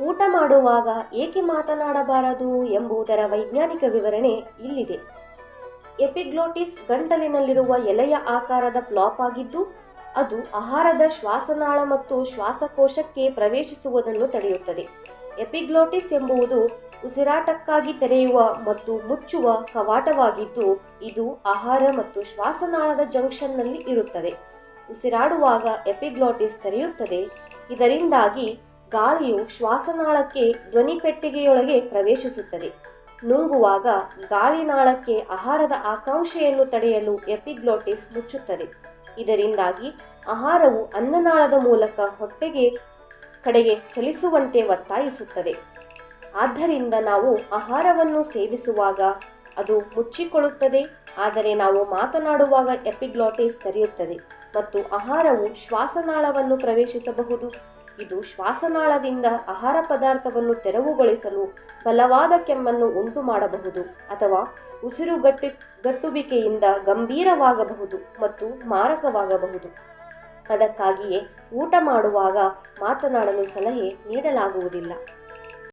ಊಟ ಮಾಡುವಾಗ ಏಕೆ ಮಾತನಾಡಬಾರದು ಎಂಬುದರ ವೈಜ್ಞಾನಿಕ ವಿವರಣೆ ಇಲ್ಲಿದೆ. ಎಪಿಗ್ಲೋಟಿಸ್ ಗಂಟಲಿನಲ್ಲಿರುವ ಎಲೆಯ ಆಕಾರದ ಪ್ಲಾಪ್ ಆಗಿದ್ದು, ಅದು ಆಹಾರದ ಶ್ವಾಸನಾಳ ಮತ್ತು ಶ್ವಾಸಕೋಶಕ್ಕೆ ಪ್ರವೇಶಿಸುವುದನ್ನು ತಡೆಯುತ್ತದೆ. ಎಪಿಗ್ಲೋಟಿಸ್ ಎಂಬುದು ಉಸಿರಾಟಕ್ಕಾಗಿ ತೆರೆಯುವ ಮತ್ತು ಮುಚ್ಚುವ ಕವಾಟವಾಗಿದ್ದು, ಇದು ಆಹಾರ ಮತ್ತು ಶ್ವಾಸನಾಳದ ಜಂಕ್ಷನ್ನಲ್ಲಿ ಇರುತ್ತದೆ. ಉಸಿರಾಡುವಾಗ ಎಪಿಗ್ಲೋಟಿಸ್ ತೆರೆಯುತ್ತದೆ. ಇದರಿಂದಾಗಿ ಗಾಳಿಯು ಶ್ವಾಸನಾಳಕ್ಕೆ ಧ್ವನಿಪೆಟ್ಟಿಗೆಯೊಳಗೆ ಪ್ರವೇಶಿಸುತ್ತದೆ. ನುಂಗುವಾಗ ಗಾಳಿನಾಳಕ್ಕೆ ಆಹಾರದ ಆಕಾಂಕ್ಷೆಯನ್ನು ತಡೆಯಲು ಎಪಿಗ್ಲೋಟಿಸ್ ಮುಚ್ಚುತ್ತದೆ. ಇದರಿಂದಾಗಿ ಆಹಾರವು ಅನ್ನನಾಳದ ಮೂಲಕ ಹೊಟ್ಟೆಗೆ, ಕಡೆಗೆ ಚಲಿಸುವಂತೆ ಒತ್ತಾಯಿಸುತ್ತದೆ. ಆದ್ದರಿಂದ ನಾವು ಆಹಾರವನ್ನು ಸೇವಿಸುವಾಗ ಅದು ಮುಚ್ಚಿಕೊಳ್ಳುತ್ತದೆ, ಆದರೆ ನಾವು ಮಾತನಾಡುವಾಗ ಎಪಿಗ್ಲೋಟಿಸ್ ತೆರೆಯುತ್ತದೆ ಮತ್ತು ಆಹಾರವು ಶ್ವಾಸನಾಳವನ್ನು ಪ್ರವೇಶಿಸಬಹುದು. ಇದು ಶ್ವಾಸನಾಳದಿಂದ ಆಹಾರ ಪದಾರ್ಥವನ್ನು ತೆರವುಗೊಳಿಸಲು ಬಲವಾದ ಕೆಮ್ಮನ್ನು ಉಂಟು ಮಾಡಬಹುದು ಅಥವಾ ಉಸಿರುಗಟ್ಟಿ ಗಟ್ಟುವಿಕೆಯಿಂದ ಗಂಭೀರವಾಗಬಹುದು ಮತ್ತು ಮಾರಕವಾಗಬಹುದು. ಅದಕ್ಕಾಗಿಯೇ ಊಟ ಮಾಡುವಾಗ ಮಾತನಾಡಲು ಸಲಹೆ ನೀಡಲಾಗುವುದಿಲ್ಲ.